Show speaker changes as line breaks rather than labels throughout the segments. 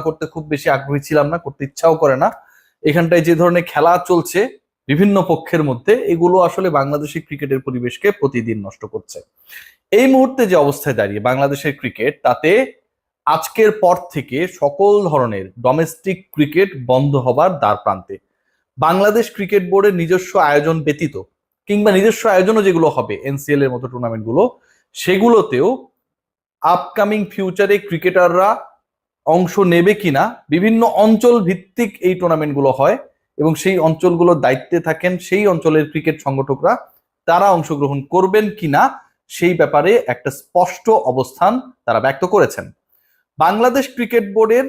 করতে খুব বেশি আগ্রহী ছিলাম না, করতে ইচ্ছাও করে না। এখানটায় যে ধরনের খেলা চলছে বিভিন্ন পক্ষের মধ্যে, এগুলো আসলে বাংলাদেশি ক্রিকেটের পরিবেশকে প্রতিদিন নষ্ট করছে। এই মুহূর্তে যে অবস্থায় দাঁড়িয়ে বাংলাদেশের ক্রিকেট, তাতে আজকের পর থেকে সকল ধরনের ডোমেস্টিক ক্রিকেট বন্ধ হবার দ্বার প্রান্তে। বাংলাদেশ ক্রিকেট বোর্ডের নিজস্ব আয়োজন ব্যতীত, কিংবা নিজস্ব আয়োজনও যেগুলো হবে এনসিএল এর মতো টুর্নামেন্টগুলো, সেগুলোতেও আপকামিং ফিউচারে ক্রিকেটাররা অংশ নেবে কিনা, বিভিন্ন অঞ্চল ভিত্তিক এই টুর্নামেন্টগুলো হয় এবং সেই অঞ্চলগুলোর দায়িত্বে থাকেন, সেই অঞ্চলের ক্রিকেট সংগঠকরা তারা অংশগ্রহণ করবেন কিনা সেই ব্যাপারে একটা স্পষ্ট অবস্থান তারা ব্যক্ত করেছেন। বাংলাদেশ ক্রিকেট বোর্ডের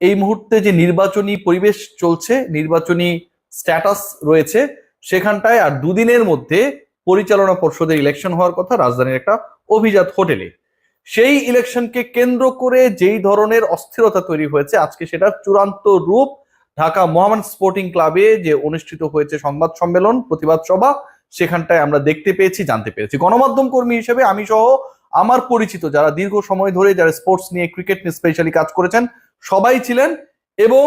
এই মুহূর্তে যে নির্বাচনী পরিবেশ চলছে, নির্বাচনী স্ট্যাটাস রয়েছে, সেখানটায় আর দুদিনের মধ্যে পরিচালনা পর্ষদের ইলেকশন হওয়ার কথা রাজধানীর একটা অভিজাত হোটেলে সেই ইলেকশনকে কেন্দ্র করে যেই ধরনের অস্থিরতা তৈরি হয়েছে, আজকে সেটার চূড়ান্ত রূপ ঢাকা মোহামেড স্পোর্টিং ক্লাবে যে অনুষ্ঠিত হয়েছে সংবাদ সম্মেলন, প্রতিবাদ সভা, সেখানটায় আমরা দেখতে পেয়েছি, জানতে পেরেছি। গণমাধ্যম কর্মী হিসেবে আমি সহ আমার পরিচিত যারা দীর্ঘ সময় ধরে যারা স্পোর্টস নিয়ে ক্রিকেট নিয়ে স্পেশালি কাজ করেছেন, সবাই ছিলেন এবং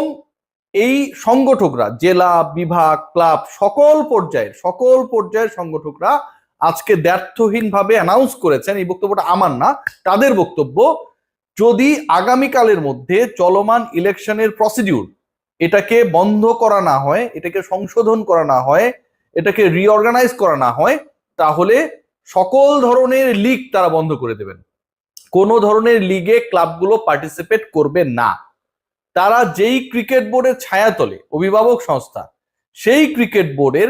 এই সংগঠকরা, জেলা, বিভাগ ক্লাব সকল পর্যায়ের সকল পর্যায়ের সংগঠকরা আজকে ব্যর্থহীন ভাবে অ্যানাউন্স করেছেন, এই বক্তব্যটা আমার না, তাদের বক্তব্য, যদি আগামীকালের মধ্যে চলমান ইলেকশনের প্রসিডিউর এটাকে বন্ধ করা না হয়, এটাকে সংশোধন করা না হয়, এটাকে রিঅর্গানাইজ করা না হয়, তাহলে সকল ধরনের লিগ তারা বন্ধ করে দেবেন। কোনো ধরনের লিগে ক্লাবগুলো পার্টিসিপেট করবে না। তারা যেই ক্রিকেট বোর্ডের ছায়াতলে অভিভাবক সংস্থা, সেই ক্রিকেট বোর্ডের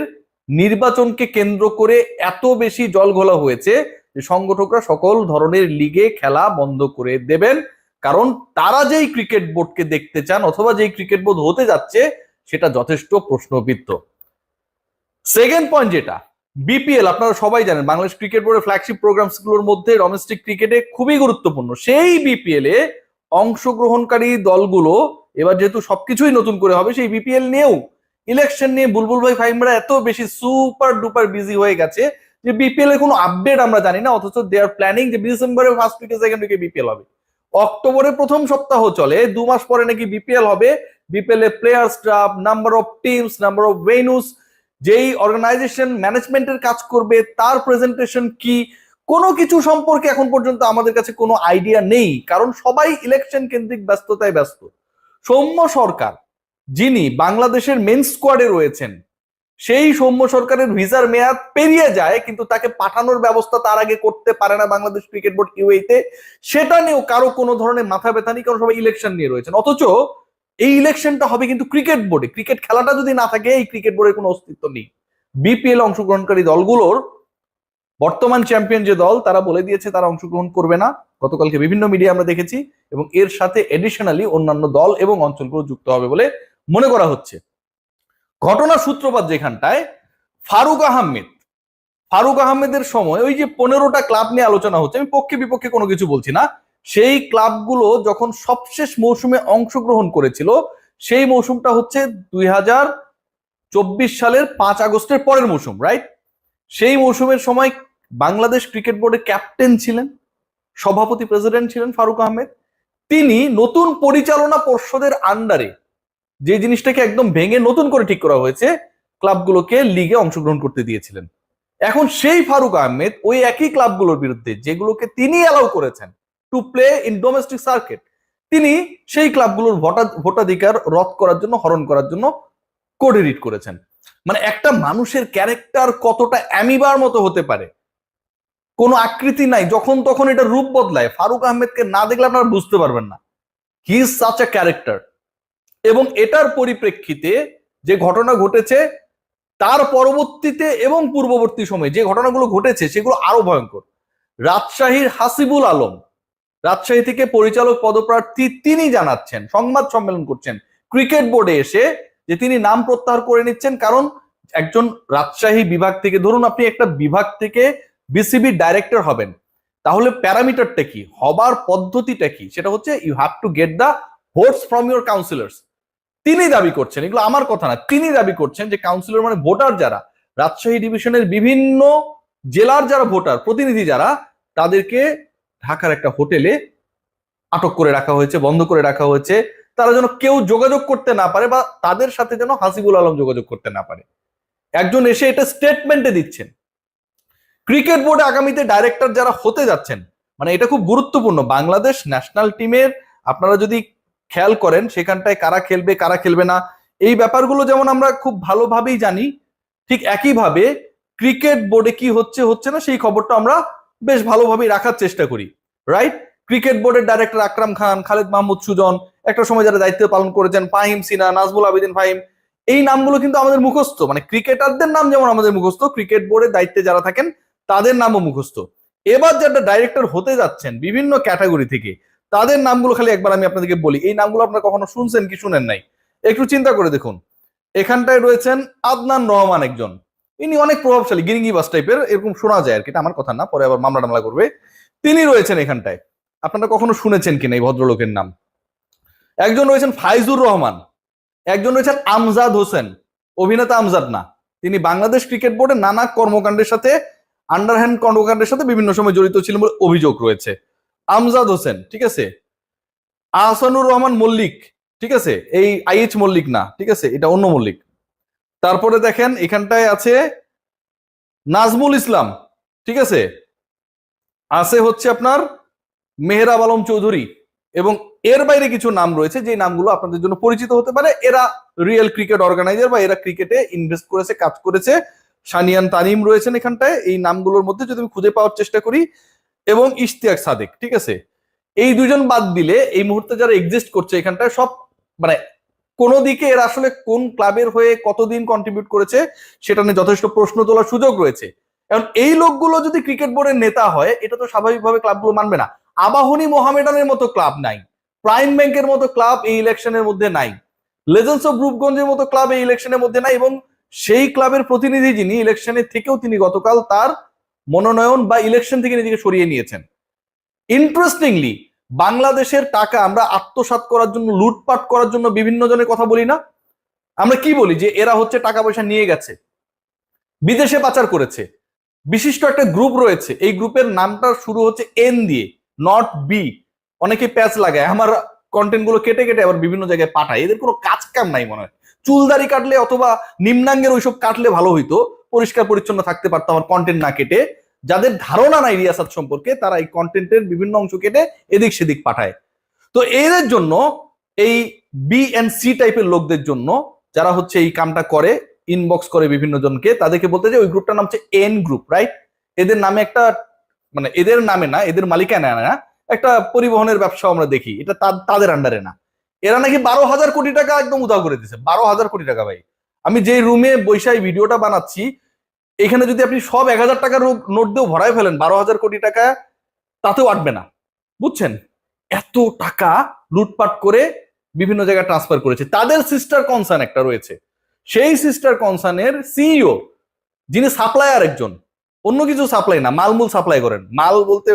নির্বাচনকে কেন্দ্র করে এত বেশি জল ঘোলা হয়েছে যে সংগঠকরা সকল ধরনের লিগে খেলা বন্ধ করে দেবেন। কারণ তারা যেই ক্রিকেট বোর্ডকে দেখতে চান অথবা যেই ক্রিকেট বোর্ড হতে যাচ্ছে, সেটা যথেষ্ট প্রশ্নবিদ্ধ। সেকেন্ড পয়েন্ট যেটা বিপিএল আপনারা সবাই জানেন, বাংলাদেশ ক্রিকেট বোর্ডের ফ্ল্যাগশিপ প্রোগ্রামসগুলোর মধ্যে ডোমেস্টিক ক্রিকেটে খুবই গুরুত্বপূর্ণ। সেই বিপিএল এ অংশগ্রহণকারী দলগুলো, এবার যেহেতু সবকিছুই নতুন করে হবে, সেই বিপিএল নিয়েও ইলেকশন নিয়ে বুলবুল ভাই ফাইমরা এত বেশি সুপার ডুপার বিজি হয়ে গেছে যে বিপিএল এর কোনো আপডেট আমরা জানি না, অথচ দে আর প্ল্যানিং যে ডিসেম্বরের ফার্স্ট উইকে সেকেন্ড উইকে বিপিএল হবে। অক্টোবরের প্রথম সপ্তাহ চলে, দু মাস পরে নাকি বিপিএল হবে। বিপিএল এর player staff number of teams number of venues যেই অর্গানাইজেশন ম্যানেজমেন্টের কাজ করবে, তার প্রেজেন্টেশন কি, কোনো কিছু সম্পর্কে এখন পর্যন্ত আমাদের কাছে কোনো আইডিয়া নেই, কারণ সবাই ইলেকশন কেন্দ্রিক ব্যস্ততায় ব্যস্ত। সৌম্য সরকার যিনি বাংলাদেশের মেন স্কোয়াডে রয়েছেন, সেই সৌম্য সরকারের ভিসার মেয়াদ পেরিয়ে যায়, কিন্তু তাকে পাঠানোর ব্যবস্থা তার আগে করতে পারে না বাংলাদেশ ক্রিকেট বোর্ড ইউএতে সেটা নিয়েও কারও কোনো ধরনের মাথা ব্যথা নেই, কারণ সবাই ইলেকশন নিয়ে রয়েছেন। অথচ এই ইলেকশনটা হবে কিন্তু ক্রিকেট বোর্ডে ক্রিকেট খেলাটা যদি না থাকে, এই ক্রিকেট বোর্ডের কোনো অস্তিত্ব নেই। বিপিএল অংশগ্রহণকারী দলগুলোর বর্তমান চ্যাম্পিয়ন যে দল, তারা বলে দিয়েছে তারা অংশগ্রহণ করবে না। গতকালকে বিভিন্ন মিডিয়া আমরা দেখেছি এবং এর সাথে এডিশনালি অন্যান্য দল এবং অঞ্চলগুলো যুক্ত হবে বলে মনে করা হচ্ছে। ঘটনা সূত্রপাত যেখানটায় ফারুক আহমেদ, ফারুক আহমেদের সময় ওই যে পনেরোটা ক্লাব নিয়ে আলোচনা হচ্ছে, আমি পক্ষে বিপক্ষে কোনো কিছু বলছি না। সেই ক্লাবগুলো যখন সবশেষ মৌসুমে অংশগ্রহণ করেছিল, সেই মৌসুমটা হচ্ছে দুই হাজার চব্বিশ সালের পাঁচ আগস্টের পরের মৌসুম রাইট সেই মৌসুমের সময় বাংলাদেশ ক্রিকেট বোর্ডের ক্যাপ্টেন ছিলেন, সভাপতি প্রেসিডেন্ট ছিলেন ফারুক আহমেদ। তিনি নতুন পরিচালনা পর্ষদের আন্ডারে যে জিনিসটাকে একদম ভেঙে নতুন করে ঠিক করা হয়েছে, ক্লাবগুলোকে লিগে অংশগ্রহণ করতে দিয়েছিলেন। এখন সেই ফারুক আহমেদ ওই একই ক্লাবগুলোর বিরুদ্ধে যেগুলোকে তিনি অ্যালাউ করেছেন to play in domestic circuit তিনি সেই ক্লাবগুলোর ভোটা, ভোটাধিকার রদ করার জন্য, হরণ করার জন্য কোড এডিট করেছেন। মানে একটা মানুষের ক্যারেক্টার কতটা অ্যামিবার মতো হতে পারে। কোনো আকৃতি নাই, যখন তখন এটা রূপ বদলায়। ফারুক আহমেদকে না দেখলে আপনারা বুঝতে পারবেন না। He is such a character এবং এটার পরিপ্রেক্ষিতে যে ঘটনা ঘটেছে তার পরবর্তীতে এবং পূর্ববর্তী সময়ে যে ঘটনাগুলো ঘটেছে সেগুলো আরও ভয়ঙ্কর। রাজশাহীর হাসিবুল আলম, রাজশাহী থেকে পরিচালক পদপ্রার্থী তিনি জানাচ্ছেন, সংবাদ সম্মেলন করছেন, ক্রিকেট বোর্ডে এসে যে তিনি নাম প্রত্যাহার করে নিচ্ছেন, কারণ একজন রাজশাহী বিভাগ থেকে, ধরুন আপনি একটা বিভাগ থেকে বিসিবি ডাইরেক্টর হবেন, তাহলে প্যারামিটারটা কি? হবার পদ্ধতিটা কি? সেটা হচ্ছে you have to get the votes from your councillors তিনি দাবি করছেন, এগুলো আমার কথা না, তিনি দাবি করছেন যে কাউন্সিলর মানে ভোটার যারা, রাজশাহী ডিভিশনের বিভিন্ন জেলার যারা ভোটার, প্রতিনিধি যারা, তাদেরকে ঢাকার একটা হোটেলে আটক করে রাখা হয়েছে, বন্ধ করে রাখা হয়েছে। তারা যেন কেউ যোগাযোগ করতে না পারে বা তাদের সাথে যেন হাসিবুল আলম যোগাযোগ করতে না পারে। একজন এসে এটা স্টেটমেন্টে দিচ্ছেন। ক্রিকেট বোর্ডে আগামীতে ডাইরেক্টর যারা হতে যাচ্ছেন মানে এটা খুব গুরুত্বপূর্ণ, বাংলাদেশ ন্যাশনাল টিমের আপনারা যদি খেয়াল করেন সেখানটায় কারা খেলবে কারা খেলবে না। এই ব্যাপারগুলো যেমন আমরা খুব ভালোভাবেই জানি, ঠিক একইভাবে ক্রিকেট বোর্ডে কি হচ্ছে হচ্ছে না, সেই খবরটা আমরা বেশ ভালোভাবেই রাখার চেষ্টা করি রাইট ক্রিকেট বোর্ডের ডাইরেক্টর আকরাম খান, খালেদ মাহমুদ সুজন, একটা সময় যারা দায়িত্ব পালন করেছেন, ফাহিম সিনা নাজমুল আবেদিন ফাহিম, এই নামগুলো কিন্তু আমাদের মুখস্থ মানে ক্রিকেটারদের নাম যেমন আমাদের মুখস্থ, ক্রিকেট বোর্ডের দায়িত্বে যারা থাকেন, তাদের নামও মুখস্থ। এবার যারা ডাইরেক্টর হতে যাচ্ছেন বিভিন্ন ক্যাটাগরি থেকে তাদের নামগুলো খালি একবার আমি আপনাদেরকে বলি। এই নামগুলো আপনারা কখনো শুনছেন কি শুনেন নাই? একটু চিন্তা করে দেখুন। এখানটায় রয়েছেন আদনান রহমান একজন। ইনি অনেক প্রভাবশালী, গিরিঙ্গি বাস টাইপের এরকম শোনা যায় আর কি। আমার কথা না, পরে আবার মামলা টামলা করবে। তিনি রয়েছেন এখানটায়। আপনারা কখনো শুনেছেন কিনা এই ভদ্রলোকের নাম? একজন রয়েছেন ফাইজুর রহমান। একজন রয়েছেন আমজাদ হোসেন। অভিনেতা আমজাদ না। তিনি বাংলাদেশ ক্রিকেট বোর্ডের নানা কর্মকাণ্ডের সাথে আন্ডারহ্যান্ড কর্মকাণ্ডের সাথে বিভিন্ন সময় জড়িত ছিলেন বলে অভিযোগ রয়েছে। আমজাদ হোসেন, ঠিক আছে? আহসানুর রহমান মল্লিক, ঠিক আছে? এই আইএচ মল্লিক না, ঠিক আছে? এটা অন্য মল্লিক। তারপরে দেখেন, এখানটায় আছে নাজমুল ইসলাম, ঠিক আছে? আছে হচ্ছে আপনার মেহরাব আলম চৌধুরী এবং এর বাইরে কিছু নাম রয়েছে যে নামগুলো আপনাদের জন্য পরিচিত হতে পারে। এরা রিয়েল ক্রিকেট অর্গানাইজার বা এরা ক্রিকেটে ইনভেস্ট করেছে, কাজ করেছে। সানিয়ান তানিম রয়েছেন এখানটায়। এই নামগুলোর মধ্যে যদি আমি খুঁজে পাওয়ার চেষ্টা করি এবং ইশতিয়াক সাদেক, ঠিক আছে? এই দুজন বাদ দিলে এই মুহূর্তে যারা এক্সিস্ট করছে এখানটায় সব মানে কোন দিকে এরা আসলে কোন ক্লাবের হয়ে কতদিন কন্ট্রিবিউট করেছে সেটা নিয়ে যথেষ্ট প্রশ্ন তোলার সুযোগ রয়েছে। এখন এই লোকগুলো যদি ক্রিকেট বোর্ডের নেতা হয়, এটা তো স্বাভাবিকভাবে ক্লাবগুলো মানবে না। আবাহনী মোহামেডানের মতো ক্লাব নাই। প্রাইম ব্যাংকের মতো ক্লাব এই ইলেকশনের মধ্যে নাই। লেজেন্স অফ রূপগঞ্জের মতো ক্লাব এই ইলেকশনের মধ্যে নাই এবং সেই ক্লাবের প্রতিনিধি যিনি ইলেকশনে থেকেও তিনি গতকাল তার মনোনয়ন বা ইলেকশন থেকে নিজেকে সরিয়ে নিয়েছেন। ইন্টারেস্টিংলি বাংলাদেশের টাকা আমরা আত্মসাৎ করার জন্য, লুটপাট করার জন্য বিভিন্ন জনের কথা বলি না। আমরা কি বলি? যে এরা হচ্ছে টাকা পয়সা নিয়ে গেছে, বিদেশে পাচার করেছে। বিশিষ্ট একটা গ্রুপ রয়েছে, এই গ্রুপের নামটা শুরু হচ্ছে এন দিয়ে নট বি অনেকে প্যাচ লাগায়, আমার কন্টেন্টগুলো কেটে কেটে আবার বিভিন্ন জায়গায় পাঠায়। এদের কোনো কাজ কাম নাই মনে হয়। চুলদারি কাটলে অথবা নিম্নাঙ্গের ওইসব কাটলে ভালো হইতো পরিষ্কার পরিচ্ছন্ন থাকতে পারতো আমার কন্টেন্ট না কেটে। যাদের ধারণা নাই রিয়াসাত সম্পর্কে, তারা এই কন্টেন্টের বিভিন্ন অংশ কেটে এদিক সেদিক পাঠায়। তো এদের জন্য, এই বি এন্ড সি টাইপের লোকদের জন্য, যারা হচ্ছে এই কামটা করে ইনবক্স করে বিভিন্ন জনকে, তাদেরকে বলতে যে ওই গ্রুপটার নাম হচ্ছে এন গ্রুপ রাইট এদের নামে একটা মানে এদের নামে না, এদের মালিকানা না, একটা পরিবহনের ব্যবসা আমরা দেখি। এটা তাদের আন্ডারে না। এরা নাকি বারো হাজার কোটি টাকা একদম উধাও করে দিছে। বারো হাজার কোটি টাকা ভাই। আমি যে রুমে বৈশাই ভিডিওটা বানাচ্ছি, এখানে যদি আপনি সব এক হাজার টাকার নোট দিয়েও ভরায় ফেলেন, বারো হাজার কোটি টাকা, তাতেও আটবে না। বুঝছেন? এত টাকা লুটপাট করে বিভিন্ন জায়গায় ট্রান্সফার করেছে। তাদের সিস্টার কনসার্ন একটা রয়েছে। সেই সিস্টার কনসার্নের সিইও যিনি সাপ্লায়ার একজন, অন্য কিছু সাপ্লাই না, মালমূল সাপ্লাই করেন। মাল বলতে